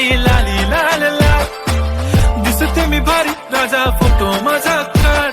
लाली लाली लाल ला दिसते मी भारी राजा फोटो माझा काढ.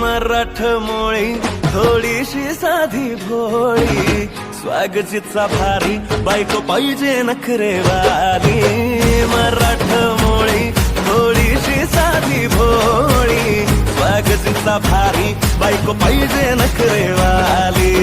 मराठ मोळी थोडीशी साधी भोळी. स्वागतीचा भारी बायको पाहिजे नखरेवाली. मराठ मोळी थोडीशी साधी भोळी. स्वागतीचा भारी बायको पाहिजे नखरेवाली.